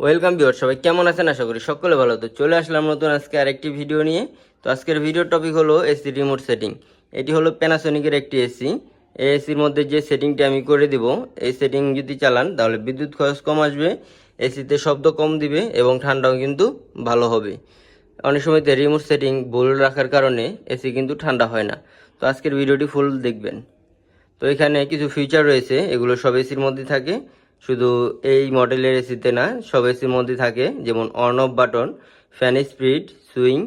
Welcome বিওর সবাই কেমন আছেন? আশা করি সকলে ভালো। তো চলে আসলাম নতুন আজকে আরেকটি ভিডিও নিয়ে। তো আজকের ভিডিওর টপিক হলো এসি রিমোট সেটিং এটি হলো প্যানাসোনিকের একটি এসি এই এসির মধ্যে যে সেটিংটি আমি করে দিব, এই সেটিং যদি চালান, তাহলে বিদ্যুৎ খরচ কম আসবে এসিতে শব্দ কম দিবে এবং ঠান্ডাও কিন্তু ভালো হবে। অনেক সময়তে রিমোট সেটিং ভুল রাখার কারণে এসি কিন্তু ঠান্ডা হয় না। তো আজকের ভিডিওটি ফুল দেখবেন। তো এখানে কিছু ফিচার রয়েছে, এগুলো সব এসির মধ্যে থাকে। শুধু এই মডেলের এসিতে না, সব এসির মধ্যে থাকে, যেমন on off button fan speed swing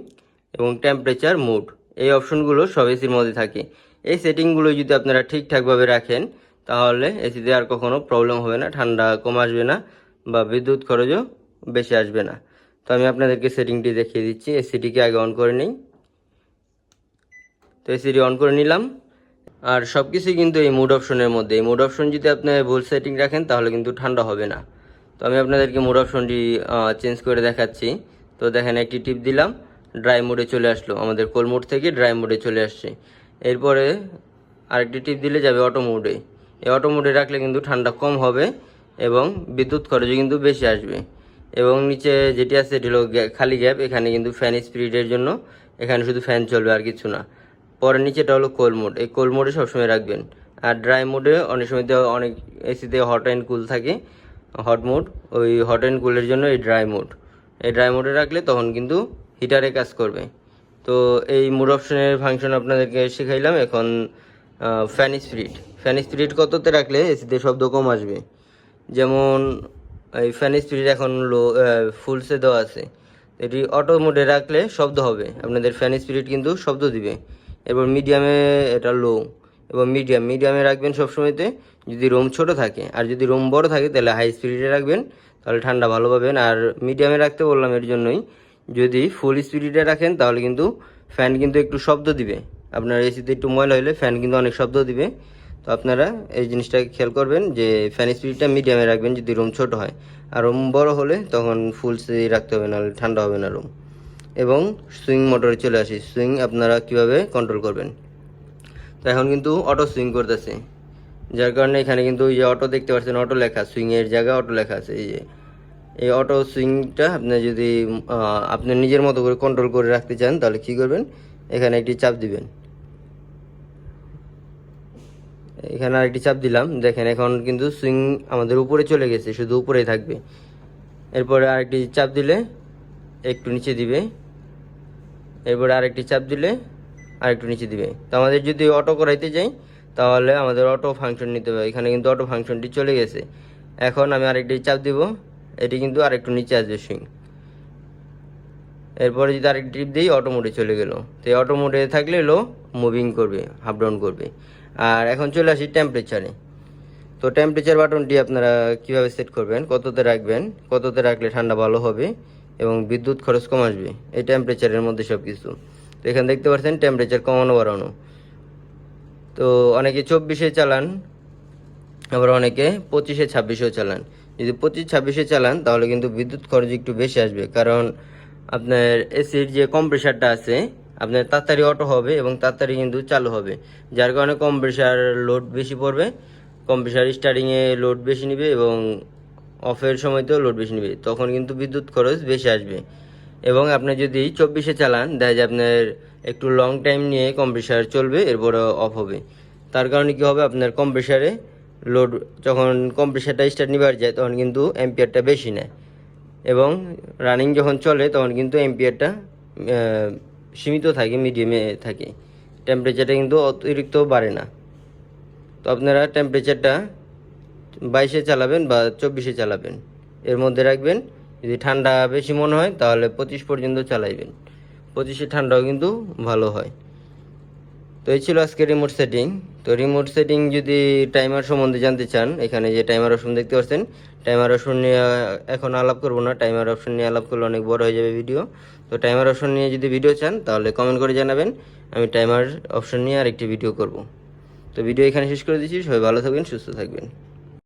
এবং টেম্পারেচার মুড এই অপশনগুলো সব এসির মধ্যে থাকে। এই সেটিংগুলো যদি আপনারা ঠিকঠাকভাবে রাখেন, তাহলে এসিতে আর কখনো প্রবলেম হবে না, ঠান্ডা কম আসবে না বা বিদ্যুৎ খরচও বেশি আসবে না। তো আমি আপনাদেরকে সেটিংটি দেখিয়ে দিচ্ছি, এসিটিকে আগে অন করে নিই। তো এসিটি অন করে নিলাম। আর সব কিছুই কিন্তু এই মুড অপশনের মধ্যে। এই মুড অপশন যদি আপনি ভুল সেটিং রাখেন, তাহলে কিন্তু ঠান্ডা হবে না। তো আমি আপনাদেরকে মুড অপশনটি চেঞ্জ করে দেখাচ্ছি। তো দেখেন, একটি টিপ দিলাম ড্রাই মোডে চলে আসলো। আমাদের কোল মোড থেকে ড্রাই মোডে চলে আসছে। এরপরে আরেকটি টিপ দিলে যাবে অটো মোডে এই অটো মোডে রাখলে কিন্তু ঠান্ডা কম হবে এবং বিদ্যুৎ খরচও কিন্তু বেশি আসবে। এবং নিচে যেটি আছে এটি হলো খালি গ্যাপ এখানে কিন্তু ফ্যান স্পিরিটের জন্য এখানে শুধু ফ্যান চলবে আর কিছু না। পরে নিচেটা হলো কোল মোড এই কোল মোডে সবসময় রাখবেন। আর ড্রাই মোডে অনেক সময় তো অনেক এসিতে হট অ্যান্ড কুল থাকে হট মোড ওই হট অ্যান্ড কুলের জন্য এই ড্রাই মোড এই ড্রাই মোডে রাখলে তখন কিন্তু হিটারে কাজ করবে। তো এই মোড অপশনের ফাংশন আপনাদেরকে শেখাইলাম এখন ফ্যান স্পিরিট ফ্যান স্পিরিট কততে রাখলে এসিতে শব্দ কম আসবে? যেমন এই ফ্যান স্পিরিট এখন লো ফুলসে দেওয়া আছে। এটি অটো মোডে রাখলে শব্দ হবে। আপনাদের ফ্যান স্পিরিট কিন্তু শব্দ দিবে। এবার মিডিয়ামে এটা লো এবং মিডিয়াম মিডিয়ামে রাখবেন সবসময়তে যদি রুম ছোট থাকে। আর যদি রুম বড় থাকে, তাহলে হাই স্পিরিটে রাখবেন, তাহলে ঠান্ডা ভালো পাবেন। আর মিডিয়ামে রাখতে বললাম এর জন্যই, যদি ফুল স্পিরিটে রাখেন, তাহলে কিন্তু ফ্যান কিন্তু একটু শব্দ দিবে। আপনার এসিতে একটু ময়লা হলে ফ্যান কিন্তু অনেক শব্দ দিবে। তো আপনারা এই জিনিসটাকে খেয়াল করবেন যে ফ্যান স্পিডটা মিডিয়ামে রাখবেন যদি রুম ছোট হয়। আর রুম বড় হলে তখন ফুল রাখতে হবে, নাহলে ঠান্ডা হবে না রুম এবং সুইং মোটরে চলে আসি। সুইং আপনারা কীভাবে কন্ট্রোল করবেন? তো এখন কিন্তু অটো সুইং করতেছে। যার কারণে এখানে কিন্তু ওই যে অটো দেখতে পাচ্ছেন অটো লেখা সুইংয়ের জায়গায় অটো লেখা আছে। এই যে, এই অটো সুইংটা আপনি যদি আপনি নিজের মতো করে কন্ট্রোল করে রাখতে চান, তাহলে কি করবেন? এখানে একটি চাপ দিবেন। এখানে আরেকটি চাপ দিলাম। দেখেন এখন কিন্তু সুইং আমাদের উপরে চলে গেছে, শুধু উপরেই থাকবে। এরপরে আরেকটি চাপ দিলে একটু নিচে দিবে। এরপরে আরেকটি চাপ দিলে আরেকটু নিচে দিবে। তো আমাদের যদি অটো করাইতে যাই, তাহলে আমাদের অটো ফাংশন নিতে হবে। এখানে কিন্তু অটো ফাংশনটি চলে গেছে। এখন আমি আরেকটি চাপ দিব। এটি কিন্তু আরেকটু নিচে আসবে সুইং এরপরে যদি আরেকটি টিপ দিই অটো মোডে চলে গেল। তো এই অটো মোডে থাকলে লো মুভিং করবে আপ ডাউন করবে। আর এখন চলে আসি টেম্পারেচারে তো টেম্পারেচার বাটনটি আপনারা কীভাবে সেট করবেন, কততে রাখবেন, কততে রাখলে ঠান্ডা ভালো হবে এবং বিদ্যুৎ খরচ কম আসবে। এই টেম্পারেচারের মধ্যে সব কিছু তো এখানে দেখতে পাচ্ছেন টেম্পারেচার কমানো বাড়ানো। তো অনেকে চব্বিশে চালান, আবার অনেকে পঁচিশে ছাব্বিশেও চালান। যদি পঁচিশ ছাব্বিশে চালান, তাহলে কিন্তু বিদ্যুৎ খরচ একটু বেশি আসবে। কারণ আপনার এসির যে কম্প্রেসারটা আছে, আপনার তাড়াতাড়ি অটো হবে এবং তাড়াতাড়ি কিন্তু চালু হবে। যার কারণে কম্প্রেসার লোড বেশি পড়বে কম্প্রেসার স্টার্টিংয়ে লোড বেশি নেবে এবং অফের সময়তেও লোড বেশি নেবে, তখন কিন্তু বিদ্যুৎ খরচ বেশি আসবে। এবং আপনি যদি চব্বিশে চালান, দেখা যায় আপনার একটু লং টাইম নিয়ে কম্প্রেসার চলবে, এরপরে অফ হবে। তার কারণে কি হবে? আপনার কম্প্রেসারে লোড যখন কম্প্রেসারটা স্টার্ট নিবার যায়, তখন কিন্তু এম্পিয়ারটা বেশি নেয়। এবং রানিং যখন চলে, তখন কিন্তু এম্পিয়ারটা সীমিত থাকে মিডিয়ামে থাকে। টেম্পারেচারটা কিন্তু অতিরিক্ত বাড়ে না। তো আপনারা টেম্পারেচারটা বাইশে চালাবেন বা চব্বিশে চালাবেন। এর মধ্যে রাখবেন, যদি ঠান্ডা বেশি মনে হয় তাহলে পঁচিশ পর্যন্ত চালাইবেন। পঁচিশে ঠান্ডাও কিন্তু ভালো হয়। তো এই ছিল আজকে রিমোট সেটিং তো রিমোট সেটিং যদি টাইমার সম্বন্ধে জানতে চান, এখানে যে টাইমার অপশন দেখতে পাচ্ছেন টাইমার অপশন নিয়ে এখন আলাপ করব না। টাইমার অপশন নিয়ে আলাপ করলে অনেক বড় হয়ে যাবে ভিডিও তো টাইমার অপশন নিয়ে যদি ভিডিও চান, তাহলে কমেন্ট করে জানাবেন। আমি টাইমার অপশন নিয়ে আরেকটি ভিডিও করব। তো ভিডিও এখানে শেষ করে দিচ্ছি। সবাই ভালো থাকবেন, সুস্থ থাকবেন।